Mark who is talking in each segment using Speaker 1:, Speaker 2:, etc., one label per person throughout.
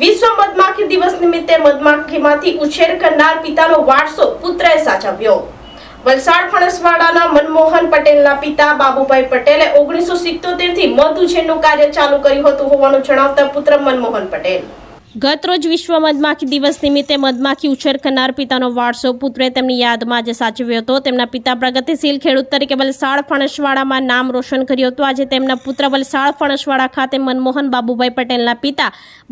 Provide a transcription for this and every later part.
Speaker 1: વિશ્વ મધમાખી દિવસ નિમિત્તે મધમાખીમાંથી ઉછેર કરનાર પિતાનો વારસો પુત્રએ સાચવ્યો. વલસાડ ફણસવાડાના મનમોહન પટેલના પિતા બાબુભાઈ પટેલે ઓગણીસો સિત્તોતેરથી મધ ઉછેરનું કાર્ય ચાલુ કર્યું હતું હોવાનું જણાવતા પુત્ર મનમોહન પટેલ ગત રોજ વિશ્વ મધમાખી દિવસ નિમિત્તે મધમાખી ઉછેર કરનાર પિતાનો વારસો પુત્રે તેમની યાદમાં આજે સાચવ્યો હતો. તેમના પિતા પ્રગતિશીલ ખેડૂત તરીકે વલસાડ ફણસવાડામાં નામ રોશન કર્યું હતું. આજે તેમના પુત્ર વલસાડ ફણસવાડા ખાતે મનમોહન બાબુભાઈ પટેલના પિતા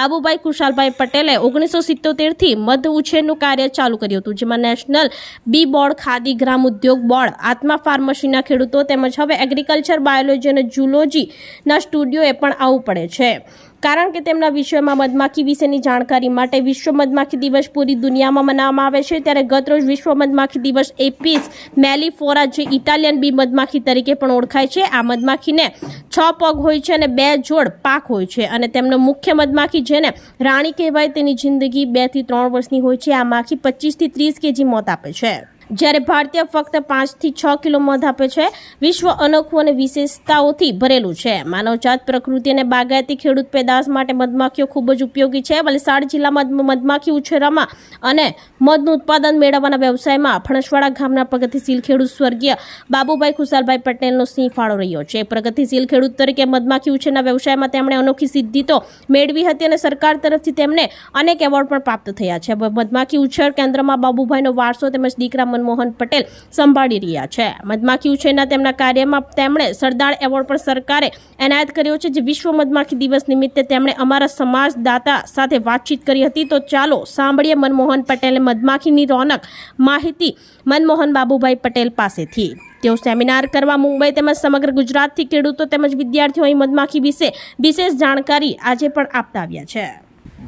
Speaker 1: બાબુભાઈ કુશાલભાઈ પટેલે ઓગણીસો સિત્તોતેરથી મધ ઉછેરનું કાર્ય ચાલુ કર્યું હતું, જેમાં national bee board Khadi Gram Udyog board, ATMA ફાર્મસીના ખેડૂતો તેમજ હવે એગ્રીકલ્ચર બાયોલોજી અને જુલોજીના સ્ટુડિયોએ પણ આવવું પડે છે. કારણ કે તેમના વિષયમાં મધમાખી વિશેની જાણકારી માટે વિશ્વ મધમાખી દિવસ પૂરી દુનિયામાં મનાવવામાં આવે છે. ત્યારે ગતરોજ વિશ્વ મધમાખી દિવસ એપીસ મેલીફોરા, જે ઇટાલિયન બી મધમાખી તરીકે પણ ઓળખાય છે, આ મધમાખીને છ પગ હોય છે અને બે જોડ પાક હોય છે અને તેમનો મુખ્ય મધમાખી જેને રાણી કહેવાય તેની જિંદગી બેથી ત્રણ વર્ષની હોય છે. આ માખી પચીસથી ત્રીસ કેજી મોત આપે છે. જ્યારે ભારતીય ફક્ત પાંચથી છ કિલો મધ આપે છે, વિશ્વ અનોખું અને વિશેષતાઓથી ભરેલું છે. માનવજાત પ્રકૃતિ અને બાગાયતી ખેડૂત પેદાશ માટે મધમાખીઓ ખૂબ જ ઉપયોગી છે. વલસાડ જિલ્લામાં મધમાખી ઉછેરમાં અને મધનું ઉત્પાદન મેળવવાના વ્યવસાયમાં ફણસવાડા ગામના પ્રગતિશીલ ખેડૂત સ્વર્ગીય બાબુભાઈ ખુશાલભાઈ પટેલનો સિંહ ફાળો રહ્યો છે. પ્રગતિશીલ ખેડૂત તરીકે મધમાખી ઉછેરના વ્યવસાયમાં તેમણે અનોખી સિદ્ધિ તો મેળવી હતી અને સરકાર તરફથી તેમને અનેક એવોર્ડ પણ પ્રાપ્ત થયા છે. મધમાખી ઉછેર કેન્દ્રમાં બાબુભાઈનો વારસો તેમજ દીકરા મનમોહન પટેલ સંભાળી રહ્યા છે. મધમાખી ઉછેરના તેમના કાર્યમાં તેમણે સરદાર એવોર્ડ પણ સરકારે એનાયત કર્યો છે, જે વિશ્વ મધમાખી દિવસ નિમિત્તે તેમણે અમારા સમાજદાતા સાથે વાતચીત કરી હતી. તો ચાલો સાંભળીએ મનમોહન પટેલે મધમાખીની રોનક માહિતી મનમોહન બાબુભાઈ પટેલ પાસેથી. તેઓ સેમિનાર કરવા મુંબઈ તેમજ સમગ્ર ગુજરાતથી ખેડૂતો તેમજ વિદ્યાર્થીઓ મધમાખી વિશે વિશેષ જાણકારી આજે પણ આપતા આવ્યા છે.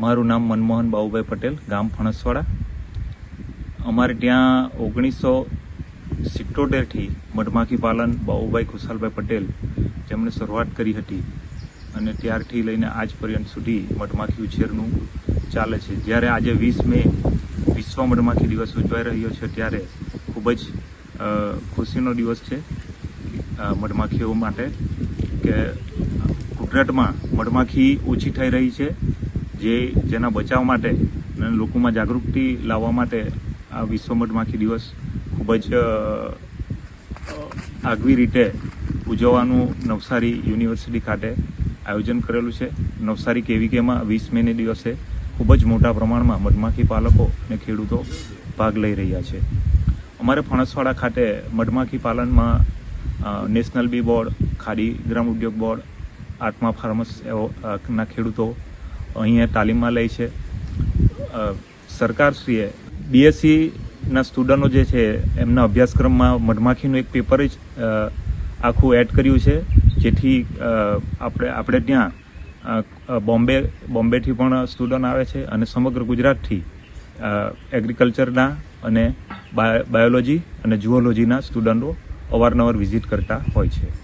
Speaker 2: મારું નામ મનમોહન બાબુભાઈ પટેલ, ગામ ફણસવાડા. અમારે ત્યાં ઓગણીસો સિત્તોતેરથી મધમાખી પાલન બાબુભાઈ ખુશાલભાઈ પટેલ જેમણે શરૂઆત કરી હતી અને ત્યારથી લઈને આજ પર્યંત સુધી મધમાખી ઉછેરનું ચાલે છે. જ્યારે આજે વીસ મે વિશ્વ મધમાખી દિવસ ઉજવાઈ રહ્યો છે ત્યારે ખૂબ જ ખુશીનો દિવસ છે મધમાખીઓ માટે કે ગુજરાતમાં મધમાખી ઓછી થઈ રહી છે, જે જેના બચાવ માટે અને લોકોમાં જાગૃતિ લાવવા માટે આ વિશ્વ મધમાખી દિવસ ખૂબ જ આગવી રીતે ઉજવવાનું નવસારી યુનિવર્સિટી ખાતે આયોજન કરેલું છે. નવસારી કેવીકેમાં વીસ મેને દિવસે ખૂબ જ મોટા પ્રમાણમાં મધમાખી પાલકો અને ખેડૂતો ભાગ લઈ રહ્યા છે. અમારે ફણસવાડા ખાતે મધમાખી પાલનમાં national bee board Khadi Gram Udyog board, ATMA farmers ના ખેડૂતો અહીંયા તાલીમમાં લે છે. સરકારશ્રીએ બીએસસી ના સ્ટુડન્ટો જે છે, એમના અભ્યાસક્રમમાં મધમાખીનું એક પેપર જ આખું એડ કર્યું છે. જેથી આપણે આપણે ત્યાં બોમ્બે, બોમ્બેથી પણ સ્ટુડન્ટ આવે છે અને સમગ્ર ગુજરાતથી એગ્રીકલ્ચરના અને બાયો- બાયોલોજી અને જુઓલોજીના સ્ટુડન્ટો અવારનવાર વિઝિટ કરતા હોય છે.